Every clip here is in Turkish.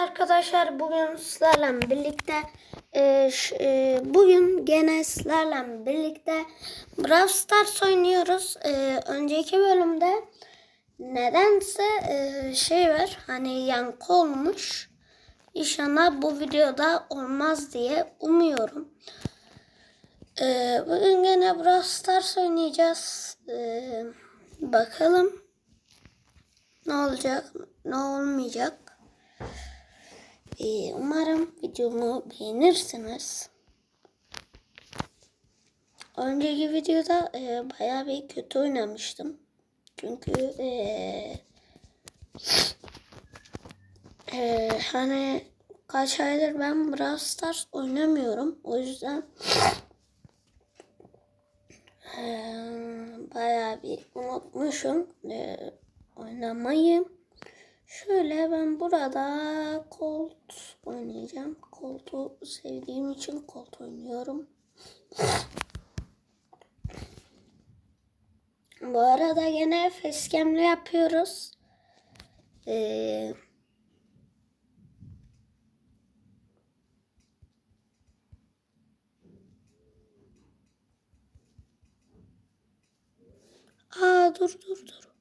Arkadaşlar bugün sizlerle birlikte e, ş- e, bugün gene sizlerle birlikte Brawl Stars oynuyoruz. E, önceki bölümde nedense e, şey var hani yankı olmuş. İnşallah bu videoda olmaz diye umuyorum. E, bugün gene Brawl Stars oynayacağız. E, bakalım ne olacak ne olmayacak. Ee, umarım videomu beğenirsiniz. Önceki videoda e, bayağı bir kötü oynamıştım. Çünkü e, e, hani kaç aydır ben Brawl Stars oynamıyorum. O yüzden e, bayağı bir unutmuşum e, oynamayı. Şöyle ben burada Colt oynayacağım. Colt'u sevdiğim için Colt oynuyorum. Bu arada gene facecam'le yapıyoruz. Ee, Aa dur dur dur.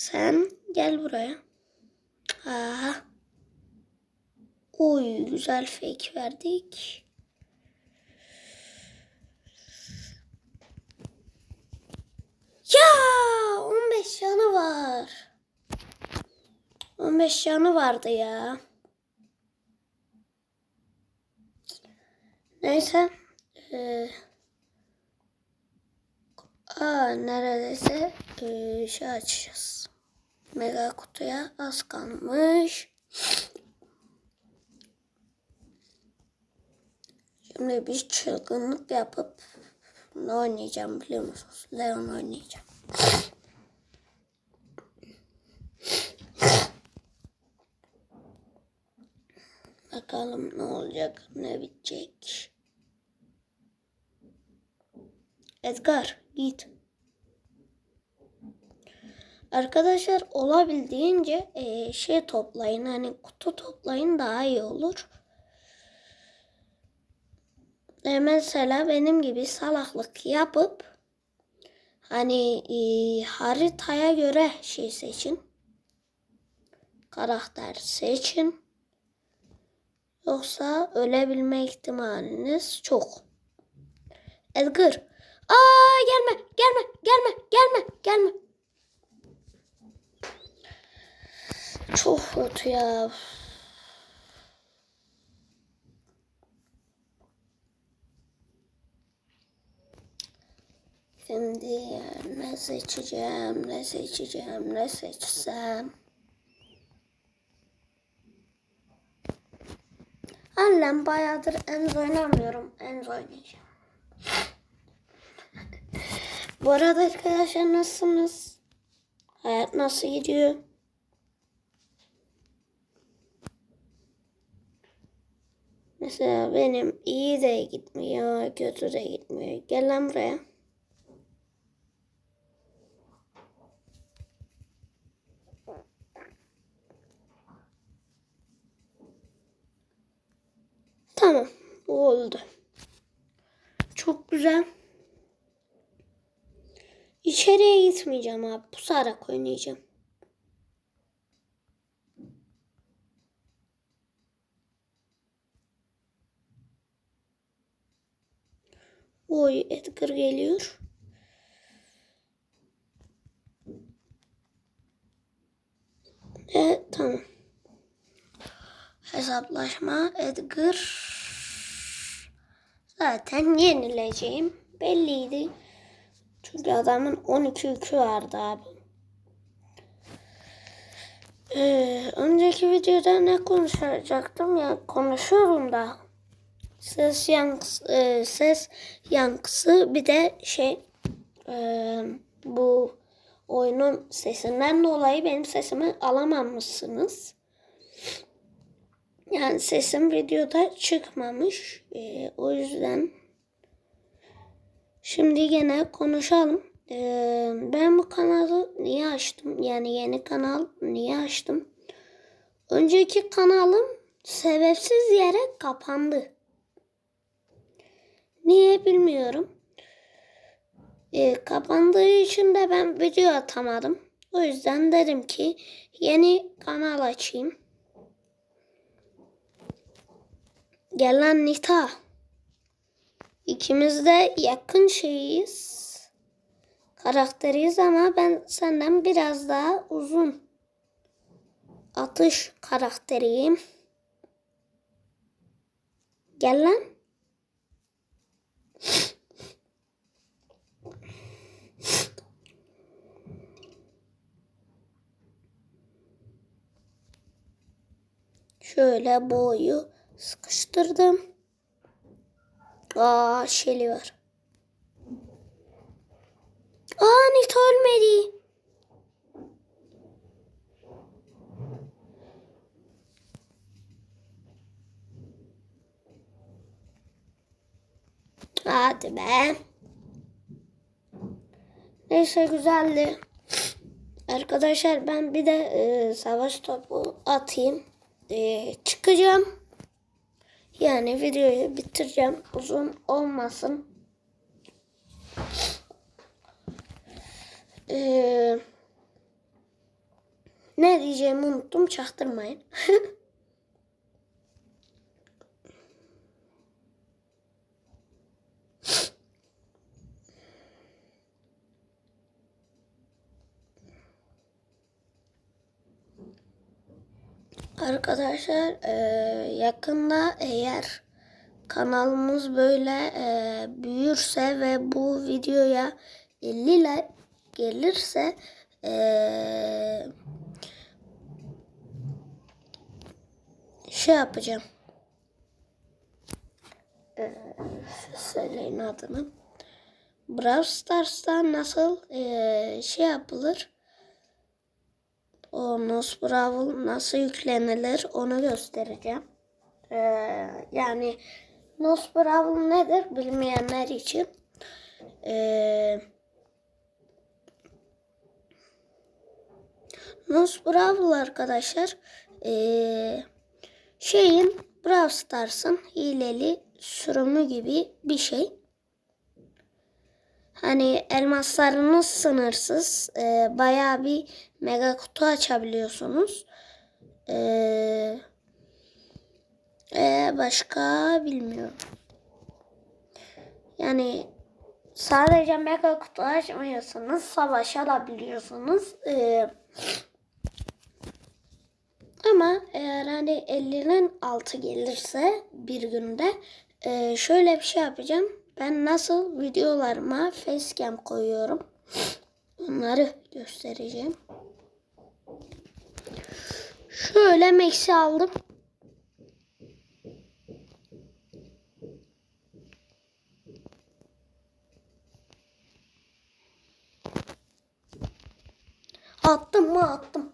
Sen gel buraya. Aa. Oy güzel fake verdik. Ya 15 canı var. 15 canı vardı ya. Neyse. Ee, aa, neredeyse ee, şey açacağız. Mega kutuya az kalmış. Şimdi bir çılgınlık yapıp ne oynayacağım biliyor musunuz? Leon oynayacağım. Bakalım ne olacak, ne bitecek. Edgar git. Arkadaşlar olabildiğince e, şey toplayın hani kutu toplayın daha iyi olur. E, mesela benim gibi salaklık yapıp hani e, haritaya göre şey seçin. Karakter seçin. Yoksa ölebilme ihtimaliniz çok. Edgar. Aa gelme gelme gelme gelme gelme. Çok kötü ya. Şimdi ne seçeceğim, ne seçeceğim, ne seçsem. Annem bayağıdır Enzo oynamıyorum. Enzo oynayacağım. Bu arada arkadaşlar nasılsınız? Hayat nasıl gidiyor? Mesela benim iyi de gitmiyor, kötü de gitmiyor. Gel lan buraya. Tamam, oldu. Çok güzel. İçeriye gitmeyeceğim abi. Pusarak oynayacağım. Oy Edgar geliyor. Evet tamam. Hesaplaşma Edgar. Zaten yenileceğim. Belliydi. Çünkü adamın 12 yükü vardı abi. Ee, önceki videoda ne konuşacaktım ya konuşuyorum da ses yankısı, e, ses yankısı bir de şey e, bu oyunun sesinden dolayı benim sesimi alamamışsınız. Yani sesim videoda çıkmamış. E, o yüzden şimdi gene konuşalım. Ee, ben bu kanalı niye açtım? Yani yeni kanal niye açtım? Önceki kanalım sebepsiz yere kapandı. Niye bilmiyorum. Ee, kapandığı için de ben video atamadım. O yüzden dedim ki yeni kanal açayım. Gel lan Nita. İkimiz de yakın şeyiz. Karakteriyiz ama ben senden biraz daha uzun atış karakteriyim. Gel lan. Şöyle boyu sıkıştırdım. Aa şeli var. Aa Nita ölmedi. Hadi be. Neyse güzeldi. Arkadaşlar ben bir de e, savaş topu atayım. E, çıkacağım. Yani videoyu bitireceğim. Uzun olmasın. Ee, ne diyeceğimi unuttum. Çaktırmayın. Arkadaşlar e, yakında eğer kanalımız böyle e, büyürse ve bu videoya 50 like gelirse e, şey yapacağım. E, söyleyin adını. Brawl Stars'ta nasıl e, şey yapılır? O Nosbrawl nasıl yüklenilir onu göstereceğim. Ee, yani Nosbrawl nedir bilmeyenler için. Ee, Nosbrawl arkadaşlar ee, şeyin Brawl Stars'ın hileli sürümü gibi bir şey. Hani elmaslarınız sınırsız. Ee, bayağı bir mega kutu açabiliyorsunuz. Ee, e, başka bilmiyorum. Yani sadece mega kutu açmıyorsunuz. Savaş alabiliyorsunuz. Ee, ama eğer hani 50'nin altı gelirse bir günde e, şöyle bir şey yapacağım. Ben nasıl videolarıma facecam koyuyorum. Onları göstereceğim. Şöyle max'i aldım. Attım mı attım.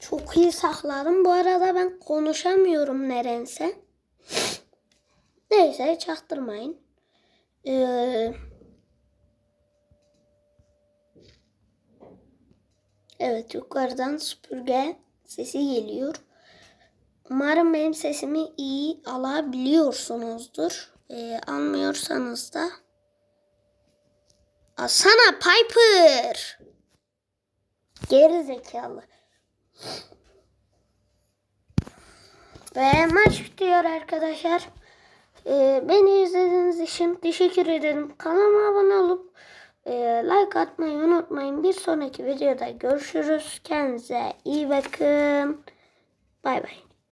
Çok iyi sakladım. Bu arada ben konuşamıyorum nerense. Neyse çaktırmayın. Ee, evet yukarıdan süpürge sesi geliyor. Umarım benim sesimi iyi alabiliyorsunuzdur. Ee, almıyorsanız da Asana Piper. Geri zekalı. Ve maç bitiyor arkadaşlar. Ee, beni izlediğiniz için teşekkür ederim. Kanalıma abone olup e, like atmayı unutmayın. Bir sonraki videoda görüşürüz. Kendinize iyi bakın. Bay bay.